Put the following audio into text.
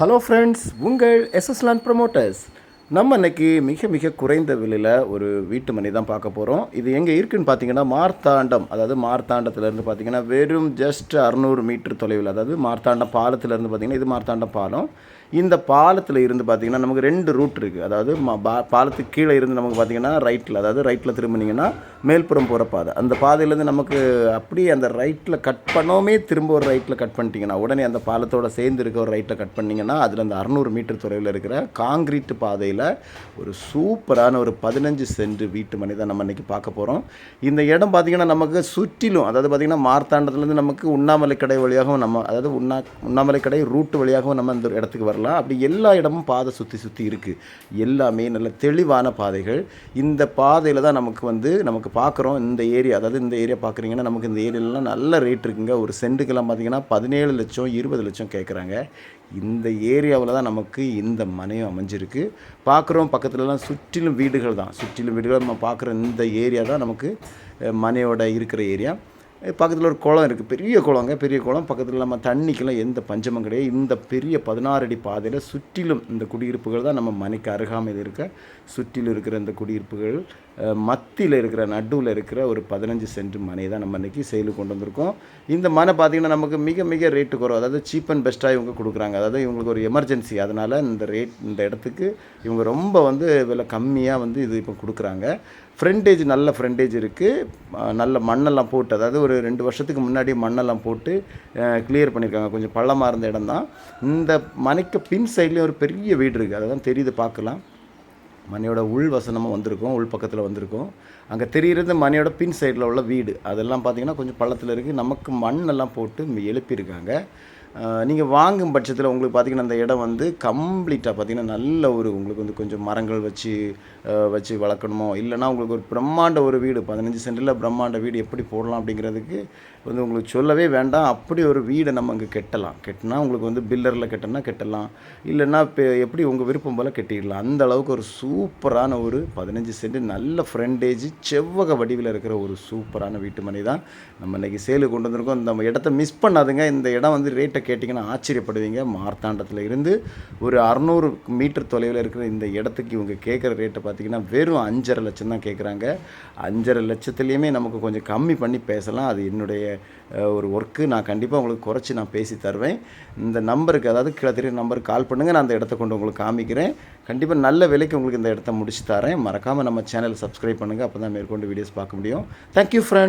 Hello friends உங்கள் SS land promoters நம்ம இன்னைக்கு மிக மிக குறைந்த விலையில் ஒரு வீட்டு மணி தான் பார்க்க போகிறோம் இது எங்கே இருக்குன்னு பார்த்தீங்கன்னா மார்த்தாண்டம். அதாவது மார்த்தாண்டத்துலேருந்து பார்த்தீங்கன்னா வெறும் ஜஸ்ட் அறநூறு மீட்டர் தொலைவில் அதாவது மார்த்தாண்டம் பாலத்துலேருந்து பார்த்தீங்கன்னா இது மார்த்தாண்டம் பாலம். இந்த பாலத்தில் இருந்து பார்த்தீங்கன்னா நமக்கு ரெண்டு ரூட் இருக்குது அதாவது ம- பாலத்துக்கு கீழே இருந்து நமக்கு பார்த்தீங்கன்னா ரைட்டில் அதாவது ரைட்டில் திரும்பினீங்கன்னா மேல்புறம் போகிற பாதை. அந்த பாதையிலேருந்து நமக்கு அப்படியே அந்த ரைட்டில் கட் பண்ணோமே திரும்ப ஒரு ரைட்டில் கட் பண்ணிட்டீங்கன்னா உடனே அந்த பாலத்தோட சேர்ந்து இருக்க ஒரு ரைட்டில் கட் பண்ணிங்கன்னா அதில் அந்த அறநூறு மீட்டர் தொலைவில் இருக்கிற காங்கிரீட் பாதையில் ஒரு சூப்பரான ஒரு பதினஞ்சு சென்ட் வீட்டு மனை தான் நம்ம இன்றைக்கி பார்க்க போகிறோம் இந்த இடம் பார்த்திங்கன்னா நமக்கு சுற்றிலும் அதாவது பார்த்திங்கன்னா மார்த்தாண்டத்துலேருந்து நமக்கு உண்ணாமலை கடை வழியாகவும் நம்ம அதாவது உண்ணா உண்ணாமலை கடை ரூட்டு வழியாகவும் நம்ம இந்த இடத்துக்கு வரலாம். அப்படி எல்லா இடமும் பாதை சுற்றி சுற்றி இருக்குது எல்லாமே நல்ல தெளிவான பாதைகள். இந்த பாதையில் தான் நமக்கு வந்து நமக்கு பார்க்குறோம். இந்த ஏரியா அதாவது இந்த ஏரியா பார்க்குறீங்கன்னா நமக்கு இந்த ஏரியாலலாம் நல்ல ரேட் இருக்குங்க. ஒரு சென்ட்டுக்கெல்லாம் பார்த்தீங்கன்னா பதினேழு லட்சம் இருபது லட்சம் கேட்குறாங்க. இந்த ஏரியாவில் தான் நமக்கு இந்த மனையும் அமைஞ்சிருக்கு. பார்க்குறோம் பக்கத்துலலாம் சுற்றிலும் வீடுகள் தான். சுற்றிலும் வீடுகள் நம்ம பார்க்குற இந்த ஏரியா தான் நமக்கு மனையோட இருக்கிற ஏரியா. பக்கத்தில் ஒரு குளம் இருக்குது பெரிய குளங்க பெரிய குளம். பக்கத்தில் நம்ம தண்ணிக்கெல்லாம் எந்த பஞ்சமும் கிடையாது. இந்த பெரிய பதினாறு அடி பாதையில் சுற்றிலும் இந்த குடியிருப்புகள் தான் நம்ம மனைக்கு அருகாமையில் இருக்க. சுற்றிலும் இருக்கிற இந்த குடியிருப்புகள் மத்தியில் இருக்கிற நடுவில் இருக்கிற ஒரு பதினஞ்சு சென்ட் மனை தான் நம்ம இன்றைக்கி செயலுக்கு கொண்டு வந்திருக்கோம். இந்த மனை பார்த்திங்கன்னா நமக்கு மிக மிக ரேட்டு குறைவு. அதாவது சீப் அண்ட் பெஸ்ட்டாக இவங்க கொடுக்குறாங்க. அதாவது இவங்களுக்கு ஒரு எமர்ஜென்சி அதனால் இந்த ரேட் இந்த இடத்துக்கு இவங்க ரொம்ப வந்து விலை கம்மியாக வந்து இது இப்போ கொடுக்குறாங்க. ஃப்ரண்டேஜ் நல்ல ஃப்ரண்டேஜ் இருக்குது நல்ல மண்ணெல்லாம் போட்டு அதாவது ஒரு ரெண்டு வருஷத்துக்கு முன்னாடி மண்ணெல்லாம் போட்டு கிளியர் பண்ணியிருக்காங்க. கொஞ்சம் பள்ளமாக இருந்த இடம் தான் இந்த மனைக்கு பின் சைட்லேயும் ஒரு பெரிய வீடு இருக்குது அதை தான் தெரியுது பார்க்கலாம். மனையோட உள் வசனமாக வந்திருக்கும் உள் பக்கத்தில் வந்திருக்கோம். அங்கே தெரிகிறது மனையோட பின் சைடில் உள்ள வீடு. அதெல்லாம் பார்த்தீங்கன்னா கொஞ்சம் பள்ளத்தில் இருக்குது நமக்கு மண்ணெல்லாம் போட்டு எழுப்பியிருக்காங்க. நீங்கள் வாங்கும் பட்சத்தில் உங்களுக்கு பார்த்தீங்கன்னா அந்த இடம் வந்து கம்ப்ளீட்டாக பார்த்தீங்கன்னா நல்ல ஒரு உங்களுக்கு வந்து கொஞ்சம் மரங்கள் வச்சு வச்சு வளர்க்கணுமோ? இல்லைனா உங்களுக்கு ஒரு பிரம்மாண்ட ஒரு வீடு பதினஞ்சு சென்டில் பிரம்மாண்ட வீடு எப்படி போடலாம் அப்படிங்கிறதுக்கு வந்து உங்களுக்கு சொல்லவே வேண்டாம். அப்படி ஒரு வீடை நம்ம அங்கே கட்டலாம். கட்டினா உங்களுக்கு வந்து பில்லரில் கெட்டனா கட்டலாம். இல்லைன்னா இப்போ எப்படி உங்கள் விருப்பம் போல் கெட்டிடலாம். அந்த அளவுக்கு ஒரு சூப்பரான ஒரு பதினஞ்சு சென்ட் நல்ல ஃப்ரெண்டேஜ் செவ்வக வடிவில் இருக்கிற ஒரு சூப்பரான வீட்டு மனை தான் நம்ம இன்றைக்கி சேலுக்கு கொண்டு வந்திருக்கோம். இந்த இடத்த மிஸ் பண்ணாதுங்க. இந்த இடம் வந்து ரேட்டை கேட்டிங்கன்னா ஆச்சரியப்படுவீங்க. மார்த்தாண்டத்தில் இருந்து ஒரு அறநூறு மீட்டர் தொலைவில் இருக்கிற இந்த இடத்துக்கு இவங்க கேட்குற ரேட்டை பார்த்தீங்கன்னா வெறும் அஞ்சரை லட்சம் தான் கேட்குறாங்க அஞ்சரை லட்சத்துலேயுமே நமக்கு கொஞ்சம் கம்மி பண்ணி பேசலாம். அது என்னுடைய ஒரு ஒர்க்கு நான் கண்டிப்பாக உங்களுக்கு குறைச்சி நான் பேசி தருவேன். இந்த நம்பருக்கு அதாவது கீழே தெரிய நம்பருக்கு கால் பண்ணுங்கள் நான் அந்த இடத்த கொண்டு உங்களுக்கு காமிக்கிறேன். கண்டிப்பாக நல்ல விலைக்கு உங்களுக்கு இந்த இடத்த முடிச்சு தரேன். மறக்காமல் நம்ம சேனல் சப்ஸ்கிரைப் பண்ணுங்கள் அப்போ தான் மேற்கொண்டு வீடியோஸ் பார்க்க முடியும். Thank you friend